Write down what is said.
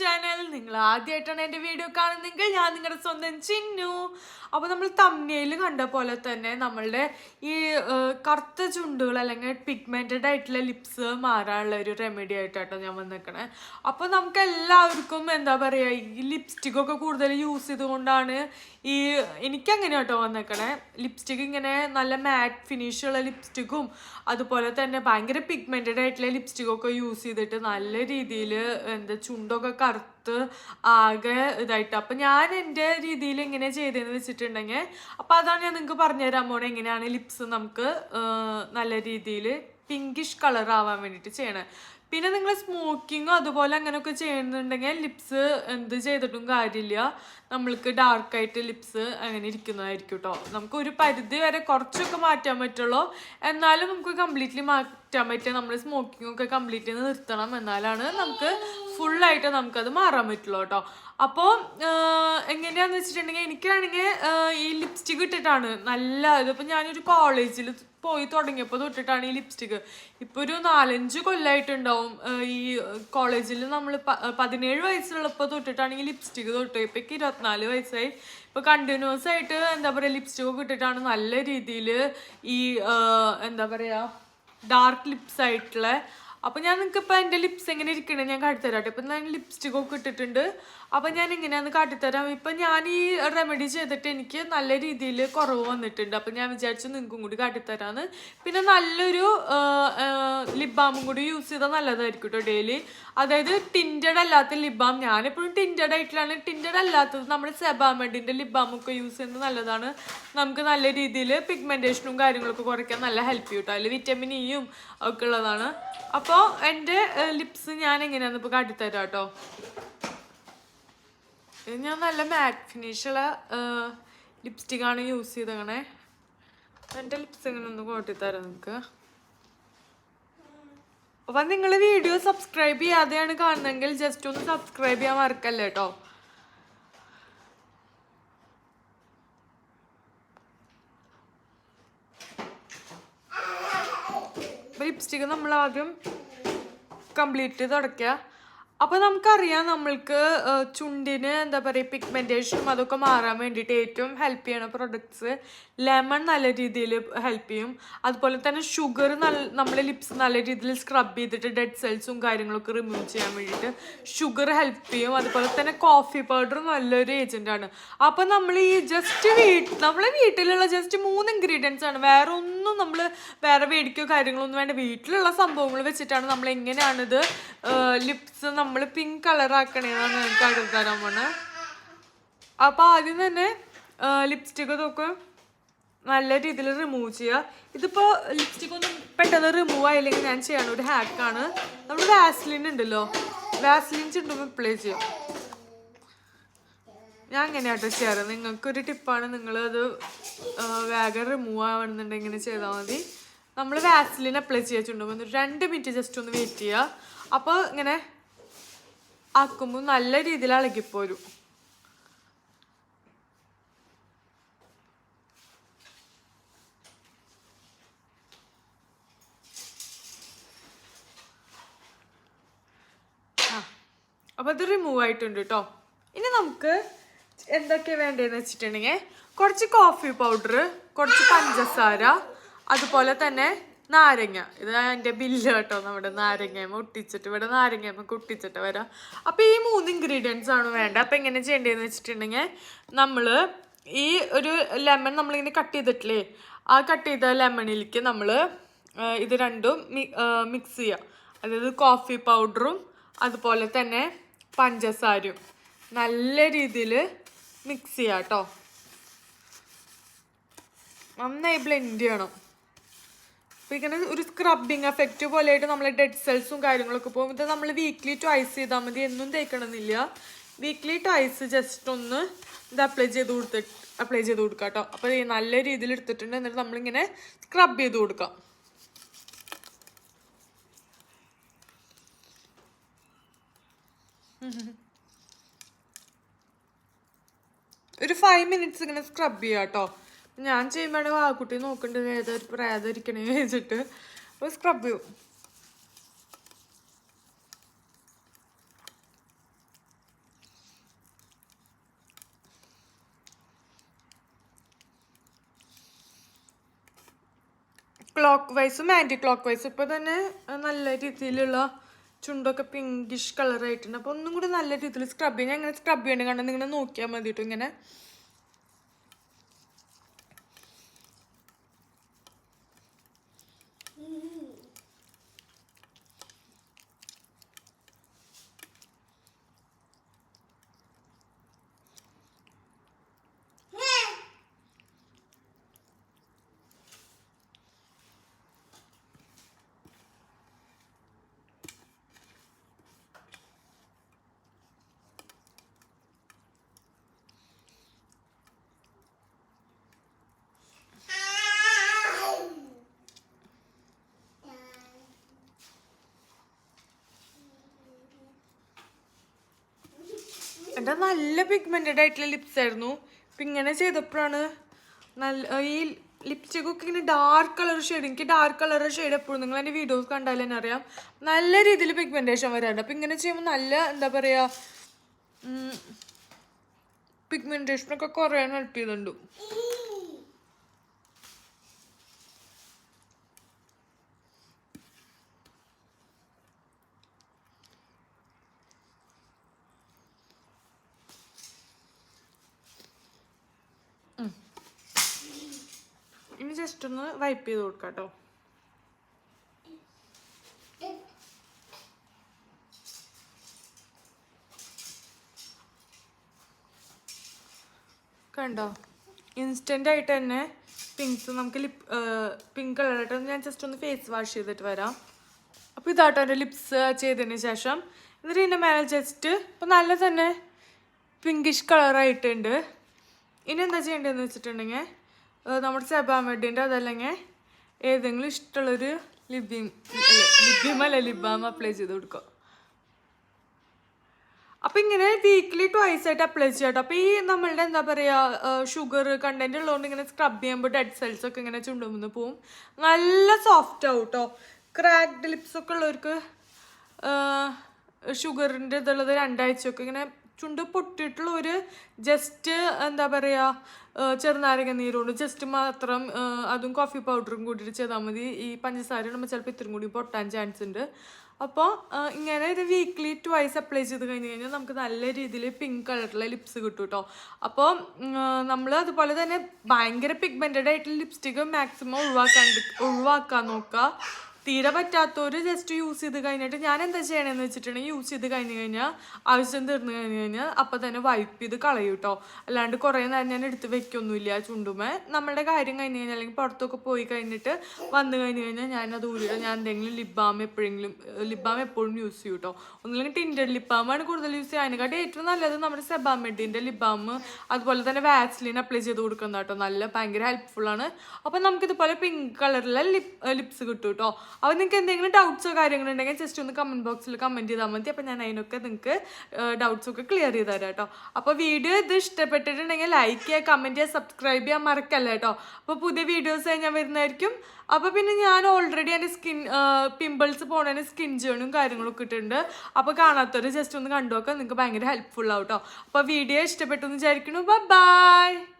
Channel നിങ്ങൾ ആദ്യമായിട്ടാണ് എന്റെ വീഡിയോ കാണുന്നെങ്കിൽ ഞാൻ നിങ്ങളുടെ സ്വന്തം ചിന്നു. അപ്പോൾ നമ്മൾ തമ്മിയിൽ കണ്ട പോലെ തന്നെ നമ്മളുടെ ഈ കറുത്ത ചുണ്ടുകൾ അല്ലെങ്കിൽ പിഗ്മെന്റഡ് ആയിട്ടുള്ള ലിപ്സ് മാറാനുള്ള ഒരു റെമഡി ആയിട്ടാണ് ഞാൻ വന്നേക്കണേ. അപ്പോൾ നമുക്ക് എല്ലാവർക്കും എന്താ പറയുക ഈ ലിപ്സ്റ്റിക്കൊക്കെ കൂടുതൽ യൂസ് ചെയ്തുകൊണ്ടാണ് ഈ എനിക്കങ്ങനെ കേട്ടോ വന്നേക്കണേ. ലിപ്സ്റ്റിക്ക് ഇങ്ങനെ നല്ല മാറ്റ് ഫിനിഷുള്ള ലിപ്സ്റ്റിക്കും അതുപോലെ തന്നെ ഭയങ്കര പിഗ്മെന്റഡ് ആയിട്ടുള്ള ലിപ്സ്റ്റിക്കൊക്കെ യൂസ് ചെയ്തിട്ട് നല്ല രീതിയിൽ എന്താ ചുണ്ടൊക്കെ കറുത്ത് ആകെ ഇതായിട്ട്. അപ്പം ഞാൻ എന്റെ രീതിയിൽ എങ്ങനെ ചെയ്തതെന്ന് വെച്ചിട്ടുണ്ടെങ്കിൽ അപ്പോൾ അതാണ് ഞാൻ നിങ്ങൾക്ക് പറഞ്ഞുതരാൻ പോണേ എങ്ങനെയാണ് ലിപ്സ് നമുക്ക് നല്ല രീതിയിൽ പിങ്കിഷ് കളർ ആവാൻ വേണ്ടിയിട്ട് ചെയ്യണം. പിന്നെ നിങ്ങൾ സ്മോക്കിങ്ങോ അതുപോലെ അങ്ങനെയൊക്കെ ചെയ്യുന്നുണ്ടെങ്കിൽ ലിപ്സ് എന്ത് ചെയ്തിട്ടും കാര്യമില്ല. നമ്മൾക്ക് ഡാർക്കായിട്ട് ലിപ്സ് അങ്ങനെ ഇരിക്കുന്നതായിരിക്കും കേട്ടോ നമുക്ക് ഒരു പരിധി വരെ കുറച്ചൊക്കെ മാറ്റാൻ പറ്റുള്ളൂ. എന്നാലും നമുക്ക് കംപ്ലീറ്റ്ലി മാറ്റാൻ പറ്റുക നമ്മൾ സ്മോക്കിങ്ങൊക്കെ കംപ്ലീറ്റ് നിർത്തണം. എന്നാലാണ് നമുക്ക് ഫുള്ളായിട്ട് നമുക്കത് മാറാൻ പറ്റുള്ളൂ കേട്ടോ. അപ്പോൾ എങ്ങനെയാന്ന് വെച്ചിട്ടുണ്ടെങ്കിൽ എനിക്കാണെങ്കിൽ ഈ ലിപ്സ്റ്റിക് ഇട്ടിട്ടാണ് നല്ല ഇതിപ്പോൾ ഞാനൊരു കോളേജിൽ പോയി തുടങ്ങിയപ്പോൾ തൊട്ടിട്ടാണ് ഈ ലിപ്സ്റ്റിക് ഇപ്പോൾ ഒരു നാലഞ്ച് കൊല്ലമായിട്ടുണ്ടാവും ഈ കോളേജിൽ നമ്മൾ പതിനേഴ് വയസ്സുള്ളപ്പോൾ തൊട്ടിട്ടാണ് ഈ ലിപ്സ്റ്റിക് തൊട്ട് ഇപ്പോൾ എനിക്ക് ഇരുപത്തിനാല് വയസ്സായി. ഇപ്പോൾ കണ്ടിന്യൂസ് ആയിട്ട് എന്താ പറയുക ലിപ്സ്റ്റിക് ഇട്ടിട്ടാണ് നല്ല രീതിയിൽ ഈ എന്താ പറയുക ഡാർക്ക് ലിപ്സ് ആയിട്ടുള്ള അപ്പോൾ ഞാൻ നിങ്ങൾക്ക് ഇപ്പോൾ എന്റെ ലിപ്സ് എങ്ങനെ ഇരിക്കണേ? ഞാൻ കാട്ടിത്തരാട്ടെ ഇപ്പം ഞാൻ ലിപ്സ്റ്റിക് ഒക്കെ ഇട്ടിട്ടുണ്ട്. അപ്പം ഞാൻ ഇങ്ങനെയാന്ന് കാട്ടിത്തരാം. ഇപ്പം ഞാൻ ഈ റെമഡി ചെയ്തിട്ട് എനിക്ക് നല്ല രീതിയിൽ കുറവ് വന്നിട്ടുണ്ട്. അപ്പം ഞാൻ വിചാരിച്ചു നിങ്ങൾക്കും കൂടി കാട്ടിത്തരാന്ന്. പിന്നെ നല്ലൊരു ലിപ് ബാമും കൂടി യൂസ് ചെയ്താൽ നല്ലതായിരിക്കും കേട്ടോ ഡെയിലി അതായത് ടിന്റഡ് അല്ലാത്ത ലിപ് ബാം ഞാനെപ്പോഴും ടിന്റഡ് ആയിട്ടുള്ളതാണ് ടിന്റഡ് അല്ലാത്തത് നമ്മുടെ സെബാമെഡിന്റെ ലിപ് ബാമൊക്കെ യൂസ് ചെയ്യുന്നത് നല്ലതാണ്. നമുക്ക് നല്ല രീതിയിൽ പിഗ്മെന്റേഷനും കാര്യങ്ങളൊക്കെ കുറയ്ക്കാൻ നല്ല ഹെൽപ്പ് ചെയ്യും കേട്ടോ അതിൽ വിറ്റമിൻ ഇയും ഒക്കെ ഉള്ളതാണ്. അപ്പോൾ എന്റെ ലിപ്സ് ഞാൻ എങ്ങനെയാണെന്ന് ഇപ്പോൾ കാട്ടിത്തരാം കേട്ടോ ഞാൻ നല്ല മാറ്റ് ഫിനിഷുള്ള ലിപ്സ്റ്റിക്കാണ് യൂസ് ചെയ്തങ്ങനെ എന്റെ ലിപ്സ് ഇങ്ങനെ ഒന്ന് തരാം നിങ്ങൾക്ക് അപ്പം നിങ്ങൾ വീഡിയോ സബ്സ്ക്രൈബ് ചെയ്യാതെയാണ് കാണുന്നതെങ്കിൽ ജസ്റ്റ് ഒന്ന് സബ്സ്ക്രൈബ് ചെയ്യാൻ മറക്കല്ലേ കേട്ടോ ലിപ്സ്റ്റിക്ക് നമ്മൾ ആദ്യം കംപ്ലീറ്റ് തുടയ്ക്കുക അപ്പോൾ നമുക്കറിയാം നമ്മൾക്ക് ചുണ്ടിന് എന്താ പറയുക പിഗ്മെന്റേഷനും അതൊക്കെ മാറാൻ വേണ്ടിയിട്ട് ഏറ്റവും ഹെൽപ്പ് ചെയ്യണ പ്രൊഡക്ട്സ് ലെമൺ നല്ല രീതിയിൽ ഹെൽപ്പ് ചെയ്യും. അതുപോലെ തന്നെ ഷുഗർ നല്ല നമ്മുടെ ലിപ്സ് നല്ല രീതിയിൽ സ്ക്രബ് ചെയ്തിട്ട് ഡെഡ് സെൽസും കാര്യങ്ങളൊക്കെ റിമൂവ് ചെയ്യാൻ വേണ്ടിയിട്ട് ഷുഗർ ഹെൽപ്പ് ചെയ്യും. അതുപോലെ തന്നെ കോഫി പൗഡർ നല്ലൊരു ഏജന്റ് ആണ്. അപ്പോൾ നമ്മൾ ഈ ജസ്റ്റ് വീട്ട് നമ്മളെ വീട്ടിലുള്ള ജസ്റ്റ് മൂന്ന് ഇൻഗ്രീഡിയൻസ് ആണ്. വേറെ ഒന്നും നമ്മൾ വേറെ മേടിക്കോ കാര്യങ്ങളൊന്നും വേണ്ട. വീട്ടിലുള്ള സംഭവങ്ങൾ വെച്ചിട്ടാണ് നമ്മൾ എങ്ങനെയാണിത് ലിപ്സ് നമ്മൾ പിങ്ക് കളർ ആക്കണേന്നാണ് നിങ്ങൾക്ക് അടുത്ത് തരാൻ പോണേ. അപ്പോൾ ആദ്യം തന്നെ ലിപ്സ്റ്റിക് ഇതൊക്കെ നല്ല രീതിയിൽ റിമൂവ് ചെയ്യുക ഇതിപ്പോൾ ലിപ്സ്റ്റിക് ഒന്നും പെട്ടെന്ന് റിമൂവ് ആയില്ലെങ്കിൽ ഞാൻ ചെയ്യണ ഒരു ഹാക്കാണ് നമ്മൾ വാസ്ലിൻ ഉണ്ടല്ലോ. വാസ്ലിൻ ചുണ്ടുമ്പോൾ അപ്ലൈ ചെയ്യാം. ഞാൻ അങ്ങനെയാട്ടോ ചെയ്യാറ്. നിങ്ങൾക്കൊരു ടിപ്പാണ് നിങ്ങൾ നിങ്ങളത് വേഗം റിമൂവ് ആവണമെന്നുണ്ടെങ്കിൽ ചെയ്താൽ മതി. നമ്മൾ വാസ്ലിൻ അപ്ലൈ ചെയ്യാൻ ചുണ്ടുമ്പോൾ രണ്ട് മിനിറ്റ് ജസ്റ്റ് ഒന്ന് വെയിറ്റ് ചെയ്യുക അപ്പോൾ ഇങ്ങനെ ആക്കുമ്പോൾ നല്ല രീതിയിൽ ഇളകിപ്പോരും. ആ അപ്പോൾ അത് റിമൂവ് ആയിട്ടുണ്ട് കേട്ടോ ഇനി നമുക്ക് എന്തൊക്കെ വേണ്ടതെന്ന് വെച്ചിട്ടുണ്ടെങ്കിൽ കുറച്ച് കോഫി പൗഡർ കുറച്ച് പഞ്ചസാര അതുപോലെ തന്നെ നാരങ്ങ. ഇത് എന്റെ ബില്ല് കേട്ടോ നമ്മുടെ നാരങ്ങയമ്മ ഒട്ടിച്ചിട്ട്. ഇവിടെ നാരങ്ങയമ്മ ഒട്ടിച്ചിട്ട് വരാം. അപ്പോൾ ഈ മൂന്ന് ഇൻഗ്രീഡിയൻസ് ആണ് വേണ്ടത്. അപ്പോൾ എങ്ങനെ ചെയ്യേണ്ടതെന്ന് വെച്ചിട്ടുണ്ടെങ്കിൽ നമ്മൾ ഈ ഒരു ലെമൺ നമ്മളിങ്ങനെ കട്ട് ചെയ്തിട്ടില്ലേ? ആ കട്ട് ചെയ്ത ലെമണിലേക്ക് നമ്മൾ ഇത് രണ്ടും മിക്സ് ചെയ്യുക അതായത് കോഫി പൗഡറും അതുപോലെ തന്നെ പഞ്ചസാരയും നല്ല രീതിയിൽ മിക്സ് ചെയ്യാം കേട്ടോ. നന്നായി ബ്ലെൻഡ് ചെയ്യണം. അപ്പോൾ ഇങ്ങനെ ഒരു സ്ക്രബിങ് എഫക്റ്റ് പോലെ പോലെയായിട്ട് നമ്മളെ ഡെഡ് സെൽസും കാര്യങ്ങളൊക്കെ പോകും. ഇത് നമ്മൾ വീക്ക്ലി ട്വൈസ് ചെയ്താൽ മതി. എന്നും തേക്കണമെന്നില്ല. വീക്ക്ലി ട്വൈസ് ജസ്റ്റ് ഒന്ന് ഇത് അപ്ലൈ ചെയ്ത് കൊടുത്തിട്ട് അപ്ലൈ ചെയ്ത് കൊടുക്കാം കേട്ടോ അപ്പോൾ ഈ നല്ല രീതിയിൽ എടുത്തിട്ടുണ്ട്. എന്നിട്ട് നമ്മളിങ്ങനെ സ്ക്രബ് ചെയ്ത് കൊടുക്കാം. ഒരു ഫൈവ് മിനിറ്റ്സ് ഇങ്ങനെ സ്ക്രബ് ചെയ്യാം കേട്ടോ ഞാൻ ചെയ്യുമ്പോഴേ ആ കുട്ടി നോക്കുന്നുണ്ട് ഏതൊരു പ്രേതരിക്കണേ വെച്ചിട്ട്. അപ്പോൾ സ്ക്രബ് ചെയ്യും. ക്ലോക്ക് വൈസും ആന്റി ക്ലോക്ക് വൈസ് ഇപ്പോൾ തന്നെ നല്ല രീതിയിലുള്ള ചുണ്ടൊക്കെ പിങ്കിഷ് കളറായിട്ടുണ്ട് അപ്പോൾ ഒന്നും കൂടി നല്ല രീതിയിൽ സ്ക്രബ് ചെയ്യും. ഇങ്ങനെ സ്ക്രബ് ചെയ്യണം കാരണം നിങ്ങൾ നോക്കിയാൽ മതിയിട്ടും ഇങ്ങനെ. എന്റെ നല്ല പിഗ്മെന്റഡ് ആയിട്ടുള്ള ലിപ്സ് ആയിരുന്നു. ഇപ്പം ഇങ്ങനെ ചെയ്തപ്പോഴാണ് നല്ല ഈ ലിപ്സ്റ്റിക് ഒക്കെ ഇങ്ങനെ ഡാർക്ക് കളർ ഷെയ്ഡ് എനിക്ക് ഡാർക്ക് കളർ ഷെയ്ഡ് എപ്പോഴും നിങ്ങൾ എന്റെ വീഡിയോസ് കണ്ടാൽ തന്നെ അറിയാം. നല്ല രീതിയിൽ പിഗ്മെന്റേഷൻ വരാറുണ്ട്. അപ്പം ഇങ്ങനെ ചെയ്യുമ്പോൾ നല്ല എന്താ പറയുക പിഗ്മെന്റേഷനൊക്കെ കുറയാൻ ഹെൽപ്പ് ചെയ്യുന്നുണ്ട് ഇനി ജസ്റ്റ് ഒന്ന് വൈപ്പ് ചെയ്ത് കൊടുക്കാം കേട്ടോ. കണ്ടോ? ഇൻസ്റ്റന്റ് ആയിട്ട് തന്നെ പിങ്ക്സ് നമുക്ക് ലിപ് പിങ്ക് കളറായിട്ട് ഞാൻ ജസ്റ്റ് ഒന്ന് ഫേസ് വാഷ് ചെയ്തിട്ട് വരാം. അപ്പോൾ ഇതാട്ടോ എന്റെ ലിപ്സ് ചെയ്തതിന് ശേഷം. എന്നിട്ട് ഇതിന്റെ മേലെ ജസ്റ്റ് ഇപ്പോൾ നല്ല തന്നെ പിങ്കിഷ് കളറായിട്ടുണ്ട് ഇനി എന്താ ചെയ്യേണ്ടതെന്ന് വെച്ചിട്ടുണ്ടെങ്കിൽ നമ്മുടെ സെബാമെഡിന്റെ അതല്ലെങ്കിൽ ഏതെങ്കിലും ഇഷ്ടമുള്ളൊരു ലിബിം അല്ല ലിബിം അല്ല ലിബാം അപ്ലൈ ചെയ്ത് കൊടുക്കുക. അപ്പം ഇങ്ങനെ വീക്ക്ലി ട്വൈസ് ആയിട്ട് അപ്ലൈ ചെയ്യാം കേട്ടോ. അപ്പോൾ ഈ നമ്മളുടെ എന്താ പറയുക ഷുഗർ കണ്ടന്റ് ഉള്ളതുകൊണ്ട് ഇങ്ങനെ സ്ക്രബ് ചെയ്യുമ്പോൾ ഡെഡ് സെൽസ് ഒക്കെ ഇങ്ങനെ ചുണ്ടുമെന്ന് പോവും. നല്ല സോഫ്റ്റ് ആവും കേട്ടോ. ക്രാക്ഡ് ലിപ്സ് ഒക്കെ ഉള്ളവർക്ക് ഷുഗറിന്റെ ഇതുള്ളത് രണ്ടാഴ്ചയൊക്കെ ഇങ്ങനെ ചുണ്ട് പൊട്ടിയിട്ടുള്ള ഒരു ജസ്റ്റ് എന്താ പറയുക ചെറുനാരങ്ങ നീരുകൊണ്ട് ജസ്റ്റ് മാത്രം അതും കോഫി പൗഡറും കൂട്ടിയിട്ട് ചെയ്താൽ മതി. ഈ പഞ്ചസാര നമ്മൾ ചിലപ്പോൾ ഇത്രയും കൂടി പൊട്ടാൻ ചാൻസ് ഉണ്ട്. അപ്പോൾ ഇങ്ങനെ ഇത് വീക്ക്ലി ട്വൈസ് അപ്ലൈ ചെയ്ത് കഴിഞ്ഞ് കഴിഞ്ഞാൽ നമുക്ക് നല്ല രീതിയിൽ പിങ്ക് കളറുള്ള ലിപ്സ് കിട്ടും കേട്ടോ അപ്പോൾ നമ്മൾ അതുപോലെ തന്നെ ഭയങ്കര പിഗ്മെന്റഡ് ആയിട്ടുള്ള ലിപ്സ്റ്റിക്ക് മാക്സിമം ഒഴിവാക്കാൻ ഒഴിവാക്കാൻ നോക്കുക തീരെ പറ്റാത്തവർ ജസ്റ്റ് യൂസ് ചെയ്ത് കഴിഞ്ഞിട്ട് ഞാൻ എന്താ ചെയ്യണമെന്ന് വെച്ചിട്ടുണ്ടെങ്കിൽ യൂസ് ചെയ്ത് കഴിഞ്ഞ് കഴിഞ്ഞാൽ ആവശ്യം തീർന്നു കഴിഞ്ഞ് കഴിഞ്ഞാൽ അപ്പം തന്നെ വൈപ്പ് ചെയ്ത് കളയും കേട്ടോ അല്ലാണ്ട് കുറേ നേരം ഞാൻ എടുത്ത് വെക്കൊന്നുമില്ല ചുണ്ടുമേ നമ്മുടെ കാര്യം കഴിഞ്ഞ് കഴിഞ്ഞാൽ അല്ലെങ്കിൽ പുറത്തൊക്കെ പോയി കഴിഞ്ഞിട്ട് വന്നു കഴിഞ്ഞ് കഴിഞ്ഞാൽ ഞാൻ അത് ഊരിയിട്ട് ഞാൻ എന്തെങ്കിലും ലിപ് ബാം എപ്പോഴെങ്കിലും ലിപ് ബാം എപ്പോഴും യൂസ് ചെയ്യും കേട്ടോ ഒന്നുമില്ലെങ്കിൽ ടിന്റഡ് ലിപ് ബാമാണ് കൂടുതൽ യൂസ് ചെയ്യുക. അതിനെക്കാട്ടി ഏറ്റവും നല്ലത് നമ്മുടെ സെബാമെഡിന്റെ ലിപ് ബാം അതുപോലെ തന്നെ വാക്സിലിൻ അപ്ലൈ ചെയ്ത് കൊടുക്കുന്ന കേട്ടോ നല്ല ഭയങ്കര ഹെൽപ്ഫുൾ ആണ്. അപ്പം നമുക്കിതുപോലെ പിങ്ക് കളറിലെ ലിപ് ലിപ്സ് കിട്ടും കേട്ടോ അപ്പോൾ നിങ്ങൾക്ക് എന്തെങ്കിലും ഡൗട്ട്സോ കാര്യങ്ങളുണ്ടെങ്കിൽ ജസ്റ്റ് ഒന്ന് കമന്റ് ബോക്സിൽ കമന്റ് ചെയ്താൽ മതി. അപ്പോൾ ഞാൻ അതിനൊക്കെ നിങ്ങൾക്ക് ഡൗട്ട്സ് ഒക്കെ ക്ലിയർ ചെയ്ത് തരാം കേട്ടോ. അപ്പോൾ വീഡിയോ ഇത് ഇഷ്ടപ്പെട്ടിട്ടുണ്ടെങ്കിൽ ലൈക്ക് ചെയ്യുക കമന്റ് ചെയ്യുക സബ്സ്ക്രൈബ് ചെയ്യാൻ മറക്കല്ല കേട്ടോ. അപ്പോൾ പുതിയ വീഡിയോസ് ഞാൻ വരുന്നതായിരിക്കും. അപ്പോൾ പിന്നെ ഞാൻ ഓൾറെഡി എന്റെ സ്കിൻ പിമ്പിൾസ് പോണതിന് സ്കിൻ ജേണും കാര്യങ്ങളൊക്കെ ഇട്ടിട്ടുണ്ട്. അപ്പോൾ കാണാത്തവർ ജസ്റ്റ് ഒന്ന് കണ്ടു നോക്കാം നിങ്ങൾക്ക് ഭയങ്കര ഹെൽപ്ഫുൾ ആവും കേട്ടോ. അപ്പോൾ വീഡിയോ ഇഷ്ടപ്പെട്ടു എന്ന് വിചാരിക്കുന്നു. ബൈ